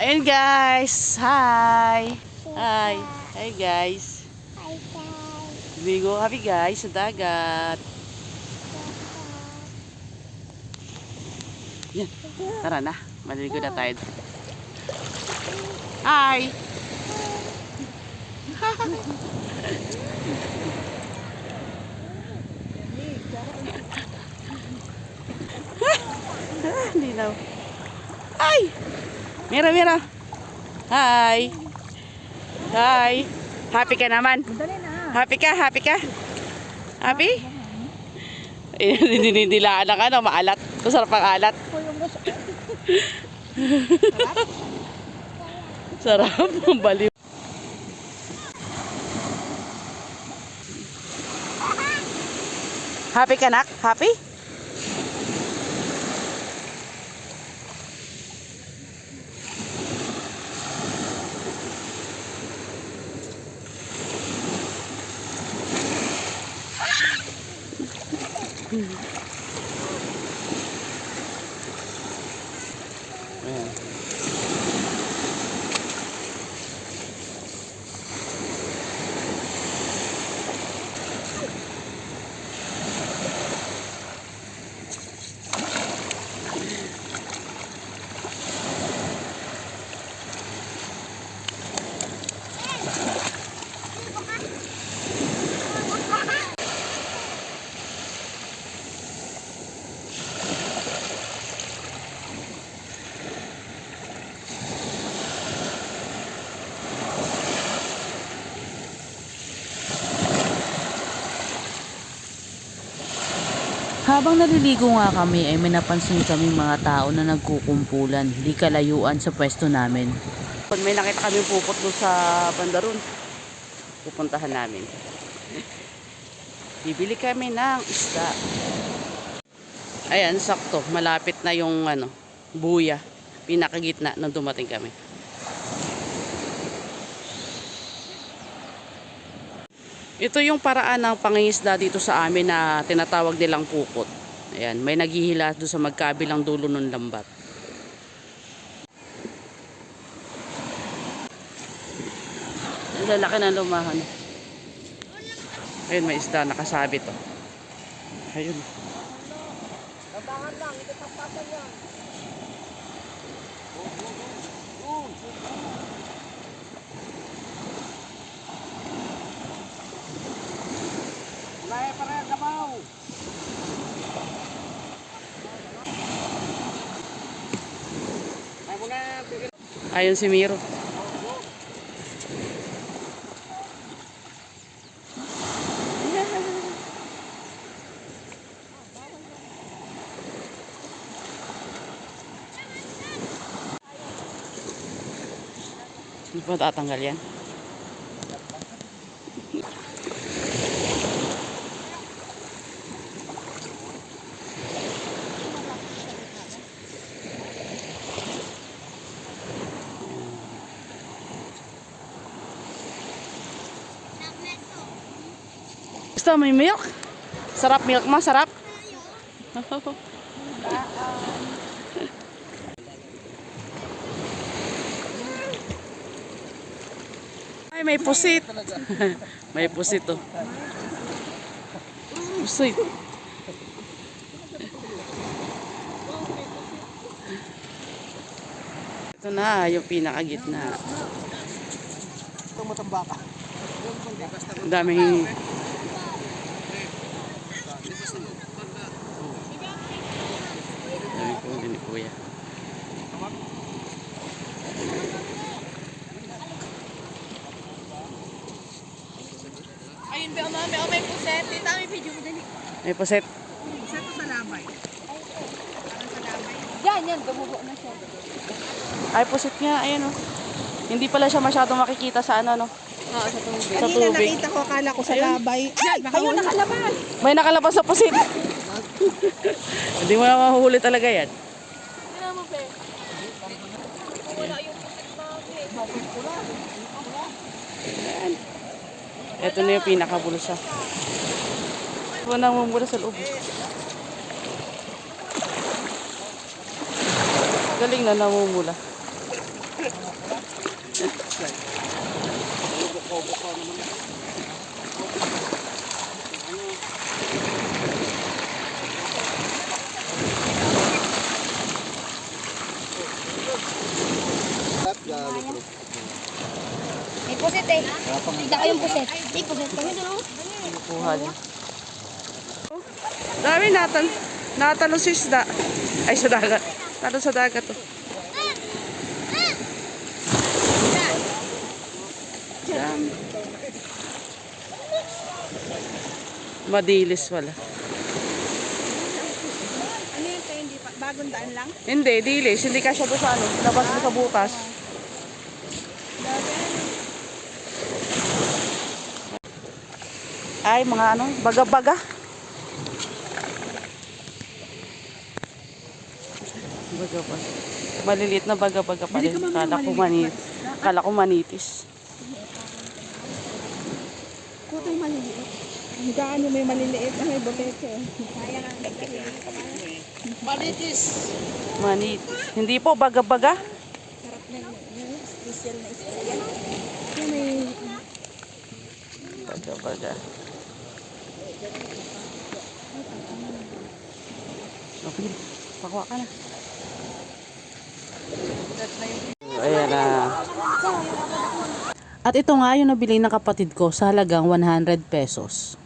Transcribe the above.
Ayun guys. Hi. Hi. Hi guys. Hi guys. Bigo happy guys sa dagat. Yan. Tara na. Maliligo na tayo. Hi. Hindi daw. Ay! Mira, mira. Hi. Hi. Happy ka naman? Happy ka? Happy ka? Happy? Dinidilaan na ka, no? Maalat. Masarap ang alat. Sarap. Ang baliw. Happy ka, nak? Happy? Ayan. Habang naliligo nga kami ay may napansin kami mga tao na nagkukumpulan, di kalayuan sa pwesto namin. Kung may nakita kami pupot doon sa bandaron, pupuntahan namin. Bibili kami ng isda. Ayan, sakto. Malapit na yung ano, buya. Pinakagitna nung dumating kami. Ito yung paraan ng pangingisda dito sa amin na tinatawag nilang pukot. Ayan, may naghihila doon sa magkabilang dulo ng lambat. Lalaki ng lumahan. Ayun, may isda nakasabit oh. Ayun. Tabangan lang. Ito tapatan yan. Ayun si Miro. Hindi pa tatanggal yan. Gusto mo yung milk? Sarap milk mo, sarap. Ay, may pusit. may pusit oh. Pusit. Ito na, yung pinakagitna. Itong matambaka. Ang daming... Dami po din ni Kuya. Ayun ba, mami? Oh, may puset. Tita, may video mo dali. May puset. Puset o salamay? Parang salamay. Yan, yan. Gumubo na siya. Ay, pusit nga. Ayan oh. Hindi pala siya masyado makikita sa ano, no? Oo, sa tubig. Sa Kanina tubig. nakita ko, akala ko sa labay. Yan, ayun, nakalabas. May nakalabas sa pusit. Hindi mo na mahuhuli talaga yan. Tignan mo, pe. Wala yung puset namin. Ito na yung pinakabulsa. Ito na mumula sa loob. Galing na namumula. May Tignan ko yung puset. May puset. Oh. Kuha niya. Dami natan. Natalo si isda. Ay, sa dagat. Natalo sa dagat to. Dami. Madilis wala. Ano yun tayo? Hindi pa. Bagong daan lang? Hindi, dilis. Hindi ka siya doon sa ano. Labas mo sa butas. Ay, mga ano, baga-baga. Baga-baga. Maliliit na baga-baga pa rin. Kala ko manit. Kala ko manitis. Kuto yung maliliit. Ang gaano may maliliit na may botete. Kaya nga. Malitis. Manitis. Hindi po, baga-baga. Sarap na yun. Special na isda yan. Baga-baga. Okay, pakuha ka na. Ayan na. At ito nga yung nabili ng kapatid ko sa halagang 100 pesos.